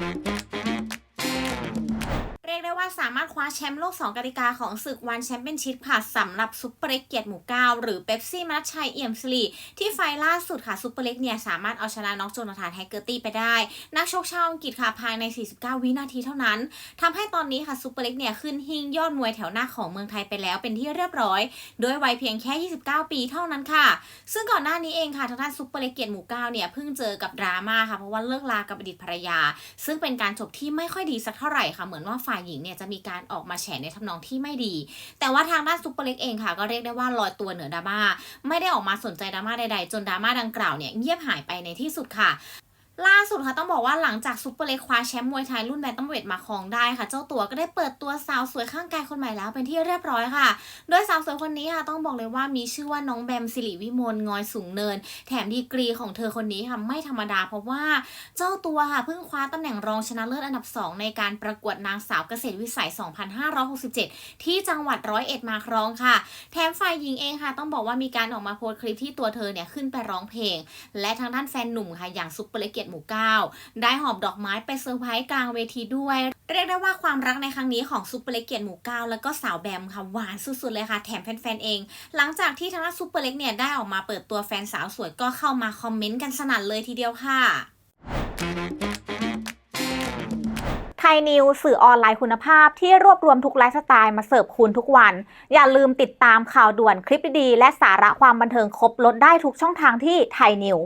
Thank you. สามารถคว้าแชมป์โลก 2กติกาของศึกวันแชมเปี้ยนชิพค่ะสำหรับซุปเปอร์เล็กเกียรติหมู่เก้าหรือเป๊ปซี่มัชชัยเอี่ยมสิริที่ไฟล์ล่าสุดค่ะซุปเปอร์เล็กเนี่ยสามารถเอาชนะน้องโจนาธานแฮกเกอร์ตี้ไปได้ นักชกชาวอังกฤษค่ะภายใน 49 วินาทีเท่านั้นทำให้ตอนนี้ค่ะซุปเปอร์เล็กเนี่ยขึ้นหิ้งยอดมวยแถวหน้าของเมืองไทยไปแล้วเป็นที่เรียบร้อยด้วยวัยเพียงแค่ 29 ปีเท่านั้นค่ะ ซึ่งก่อนหน้านี้เองค่ะทางด้านซุปเปอร์เล็กเกียรติหมู่เก้าเนี่ยเพิ่งเจอกับดราม่าค่ะเพราะว่าเลิกลากับอดีตภรรยา ซึ่งเป็นการจบที่ไม่ค่อยดีสักเท่าไหร่ค่ะเหมือนว่าฝ่ายหญิงเนี่ยจะมีการออกมาแฉในทำนองที่ไม่ดี แต่ว่าทางด้านซุปเปอร์เล็กเองค่ะ ก็เรียกได้ว่าลอยตัวเหนือดราม่าไม่ได้ออกมาสนใจดราม่าใดๆ จนดราม่าดังกล่าวเนี่ยเงียบหายไปในที่สุดค่ะล่า สุดค่ะต้องบอกว่าหลังจากซุปเปอร์เล็กคว้าแชมป์มวยไทยรุ่นแบนตัมเวทมาครองได้ค่ะ เจ้าตัวก็ได้เปิดตัวสาวสวยข้างกายคนใหม่แล้วเป็นที่เรียบร้อยค่ะ โดยสาวสวยคนนี้ค่ะต้องบอกเลยว่ามีชื่อว่าน้องแบมสิริวิมลงอยสูงเนิน แถมดีกรีของเธอคนนี้ค่ะไม่ธรรมดาเพราะว่าเจ้าตัวค่ะเพิ่งคว้าตำแหน่งรองชนะเลิศอันดับ 2 ในการประกวดนางสาวเกษตรวิสัย 2567 ที่จังหวัดร้อยเอ็ดมาครองค่ะ แถมฝ่ายหญิงเองค่ะ ต้องบอกว่ามีการออกมาโพสต์คลิปที่ตัวเธอเนี่ยขึ้นไปร้องเพลง และทางด้านแฟนหนุ่มค่ะอย่างซุปเปอร์เลกเกียรติหมูก้าได้หอบดอกไม้ไปเซอร์ไพรส์กลางเวทีด้วย เรียกได้ว่าความรักในครั้งนี้ของซุปเปอร์เล็กเกียรติหมู่เก้าแล้วก็สาวแบมค่ะหวานสุดๆเลยค่ะแถมแฟนๆเอง หลังจากที่ทางด้านซุปเปอร์เล็กเนี่ยได้ออกมาเปิดตัวแฟนสาวสวยก็เข้ามาคอมเมนต์กันสนั่นเลยทีเดียวค่ะไทยนิวสื่อออนไลน์คุณภาพที่รวบรวมทุกไลฟ์สไตล์มาเสิร์ฟคุณทุกวัน อย่าลืมติดตามข่าวด่วนคลิปดีๆและสาระความบันเทิงครบลดได้ทุกช่องทางที่ไทยนิว